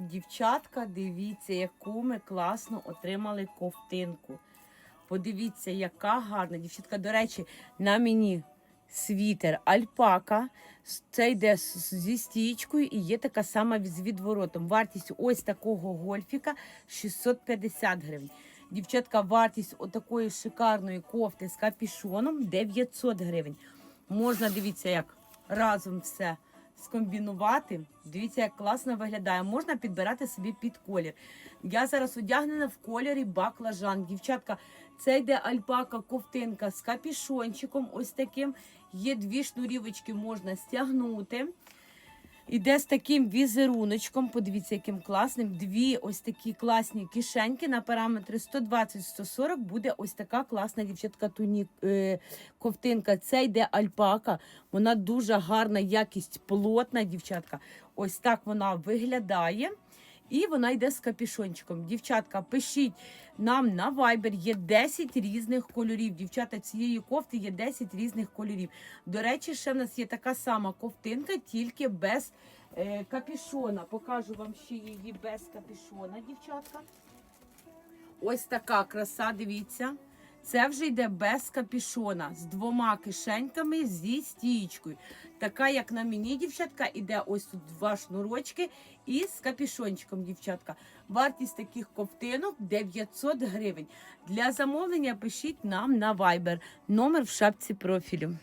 Дівчатка, дивіться, яку ми класно отримали ковтинку. Подивіться, яка гарна дівчатка. До речі, на мені світер альпака. Це йде зі стічкою і є така сама з відворотом. Вартість ось такого гольфіка 650 гривень. Дівчатка, вартість отакої шикарної кофти з капішоном 900 гривень. Можна, дивіться, як разом все скомбінувати. Дивіться, як класно виглядає. Можна підбирати собі під колір. Я зараз одягнена в кольорі баклажан. Дівчатка, це йде альпака ковтинка з капішончиком. Ось таким. Є дві шнурівочки, можна стягнути. Іде з таким візеруночком. Подивіться, яким класним. Дві ось такі класні кишеньки на параметри 120-140 буде ось така класна дівчатка туні е, ковтинка. Це йде альпака. Вона дуже гарна, якість плотна, дівчатка. Ось так вона виглядає. І вона йде з капішончиком. Дівчатка, пишіть нам на Viber, є 10 різних кольорів. Дівчата, цієї кофти є 10 різних кольорів. До речі, ще в нас є така сама ковтинка, тільки без е, капішона. Покажу вам ще її без капішона, дівчатка. Ось така краса, дивіться. Це вже йде без капішона, з двома кишеньками зі стієчкою. Така, як на мені, дівчатка, іде ось тут два шнурочки і з капішончиком, дівчатка. Вартість таких ковтинок 900 гривень. Для замовлення пишіть нам на Viber. Номер в шапці профілю.